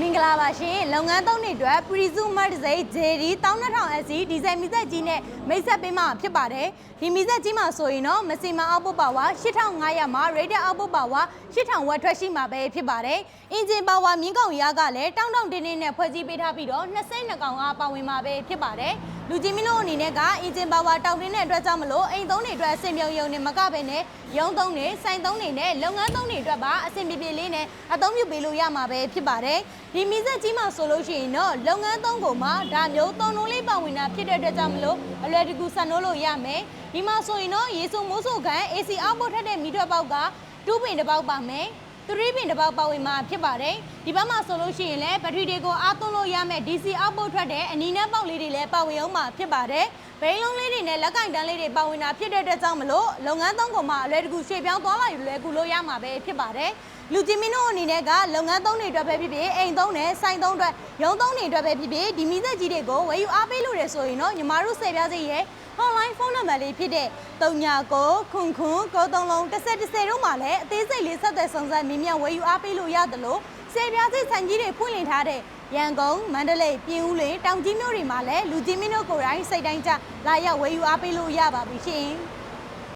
မင်္ဂလာပါရှင်လုပ်ငန်းသုံးတွေအတွက် Prisma တစ်စိတ် JD 12000 SC ဒီဇယ်မီသက်ကြီးနဲ့မိတ်ဆက်ပေးမှာဖြစ်ပါတယ်ဒီမီသက်ကြီးမှာဆိုရင်တော့ maximum output power 8500မှာ rated output power 8000 watt ထွက်ရှိမှာပဲဖြစ်ပါတယ်အင်ဂျင် power မြင်းကောင်ရကလည်းတောင်းတောင်းတင်းတင်းနဲ့ဖွဲ့စည်းပေးထားပြီးတော့22ကောင်အားပါဝင်မှာပဲဖြစ်ပါတယ် လူကြီးမင်းတို့အနေနဲ့ကအင်ဂျင် power တောင်းတင်းတဲ့အတွက်ကြောင့်မလို့အိမ်သုံးတွေအတွက်အဆင်ပြေုံနဲ့မကပဲနဲ့ရုံးသုံးတွေစိုင်သုံးတွေနဲ့လုပ်ငန်းသုံးတွေအတွက်ပါအဆင်ပြေပြေလေးနဲ့အသုံးပြုပေးလို့ရမှာပဲဖြစ်ပါတယ်ဒီမီဆက်ကြီးမှာဆိုလို့ရှိရင်တော့လုပ်ငန်းသုံးကုန်မှာဒါမျိုးသုံးလုံးလေးပါဝင်တာဖြစ်တဲ့အတွက်ကြောင့်မလို့အလွယ်တကူဆန်လို့လို့ရမယ်ဒီမှာဆိုရင်တော့ရေစုံမိုးစုံခံ AC output ထက်တဲ့မီထက်ပေါက်က2ပင်တစ်ပေါက်ပါမယ် 3ပင်တစ်ပေါက်ပါဝင်မှာဖြစ်ပါတယ်ဒီဘက်မှာဆိုလို့ရှိရင်လည်းဘက်ထရီတွေကိုအားသွင်းလို့ရမယ် DC output ထွက်တဲ့အနီးနဲ့ပေါက်လေးတွေလည်းပါဝင်အောင်မှာဖြစ်ပါတယ်ဘိန်းလုံးလေးတွေနဲ့လက်ကင်တန်းလေးတွေပါဝင်တာဖြစ်တဲ့အတွက်ကြောင့်မလို့လုပ်ငန်းသုံးကုန်မှာအလွယ်တကူရှေ့ပြောင်းသွားလာယူလွယ်ကူလို့ရမှာပဲဖြစ်ပါတယ်လူကြီးမင်းတို့အနေနဲ့ကလုပ်ငန်းသုံးတွေအတွက်ပဲဖြစ်ဖြစ်အိမ်သုံးနဲ့ဆိုင်သုံးအတွက်ရုံးသုံးတွေအတွက်ပဲဖြစ်ဖြစ်ဒီမီသက်ကြီးတွေကိုဝယ်ယူအားပေးလို့ရဆိုရင်တော့ညီမတို့ဆယ်ပြားစိရဲ့ online ဖုန်းနံပါတ်လေးဖြစ်တဲ့39ခွန်ခွန်93လုံး10 10တို့မှာလည်းအသေးစိတ်လေးဆက်သွယ်ဆောင်စမ်းမြင်မြန်ဝယ်ယူအားပေးလို့ရတယ်လို့ဆယ်ပြားစိဆိုင်ကြီးတွေဖွင့်လှစ်ထားတဲ့ရန်ကုန်မန္တလေးပြင်ဦးလွင်တောင်ကြီးမြို့တွေမှာလည်းလူကြီးမင်းတို့ကိုယ်တိုင်စိတ်တိုင်းကြလာရောက်ဝယ်ယူအားပေးလို့ရပါပြီရှင်။